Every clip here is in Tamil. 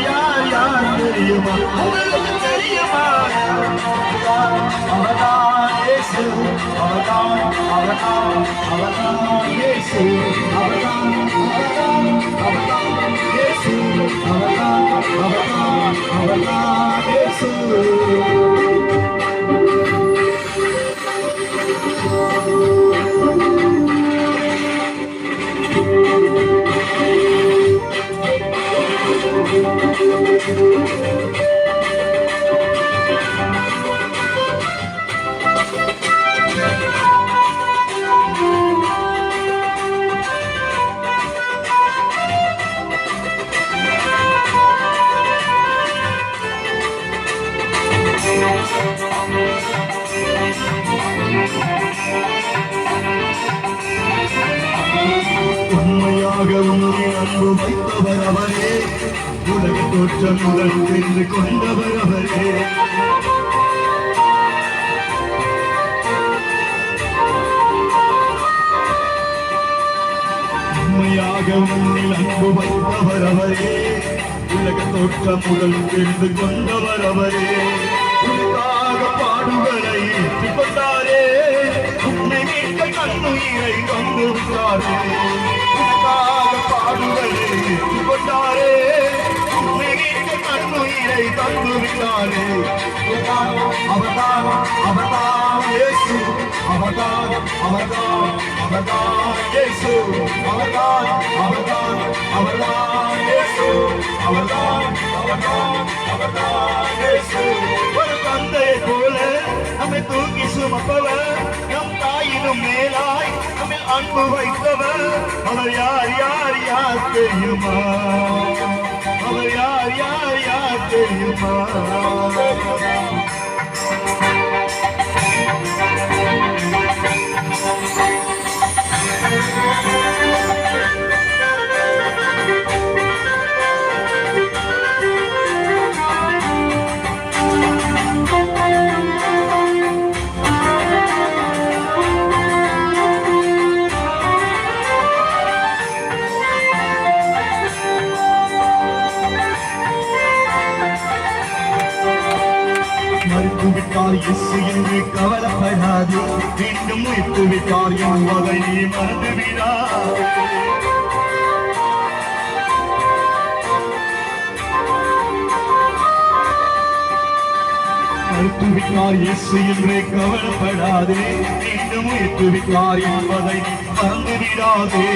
யார் யார் யார் தெரியுமா உங்களுக்கு தெரியுமா அவர்தான் இயேசு அவர்தான் அவர்தான் அவர்தான் இயேசு அவர்தான் அவர்தான் அவர்தான் இயேசு அவர்தான் உண்மையாக உன்னை அன்பு வைப்பவர் அவரே. உலக தோற்றம் முதல் தெரிந்து கொண்டவர் அவரே உண்மையாக உன்னில் அன்பு வைத்தவர் அவரே உலக தோற்றம் முதல் தெரிந்து கொண்டவர் அவரே உனக்காக பாடுகளை ஏற்றுக் கொண்டாரே உன்னை மீட்க கண்ணுயிரை தந்து விட்டாரே உனக்காக பாடுகளை ஏற்றுக் கொண்டாரே உன்னை மீட்க கண்ணுயிரை தந்து இயேசு அவர்தான் அவர்தான் அவர்தான் இயேசு அவர்தான் அவர்தான் அவர்தான் இயேசு அவர்தான் அவர்தான் அவர்தான் இயேசு ஒரு தந்தையை போல நம்மை தூக்கி சுமப்பவர் நம் தாயினும் மேலாய் நம்மை அன்பு வைத்தவர் அவர் யார் யார் யார் தெரியுமா அவர் யார் யார் யார் தெரியுமா மறுத்து விட்டார் இசு என்று கவலைப்படாதே. மீண்டும் உயிர்த்து என் மகனே நீ மறுத்துவிட்டார் விடாதே இயேசு என்று கவலைப்படாதே. மீண்டும் உயிர்த்து விட்டார் என்பதை மறந்துவிடாதே.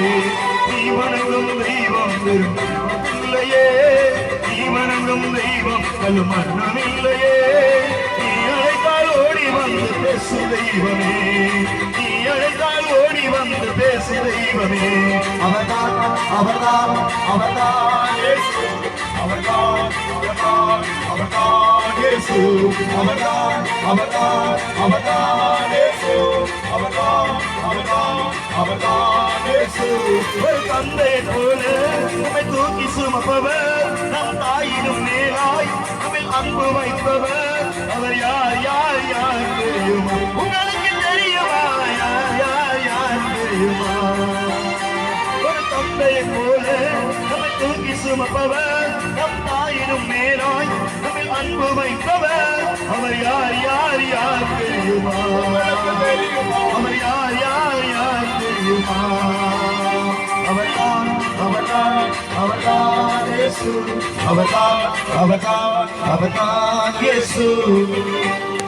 தீவனங்கும் தெய்வம் வெறும் இல்லையே. தீவனங்கும் தெய்வம் கல் மன்னம் இல்லையே. தெய்வமே. நீ அழைத்தால் ஓடி வந்து பேசு தெய்வமே. அவர்தான் அவர்தான் அவர்தான் அவர்தான் அவர்தான் அவர்தான் இயேசு. அவர்தான் அவர்தான் அவர்தான் இயேசு. அவர்தான் அவர்தான் அவர்தான் இயேசு. ஒரு தந்தை போல நம்மை தூக்கி சுமப்பவர். நம் தாயினும் மேலாய் நம்மில் அன்பு வைப்பவர். அவர் யார் யார் தந்தையை போல நம்மை தூக்கி சுமப்பவர் நம் தாயினும் மேலாய் நம்மில் அன்பு வைப்பவர். அவர் யார் யார் யார் தெரியுமா? அவர் யார் யார் யார் தெரியுமா? அவர்தான் அவர்தான் அவர்தான் இயேசு. அவர்தான் அவர்தான் அவர்தான் இயேசு.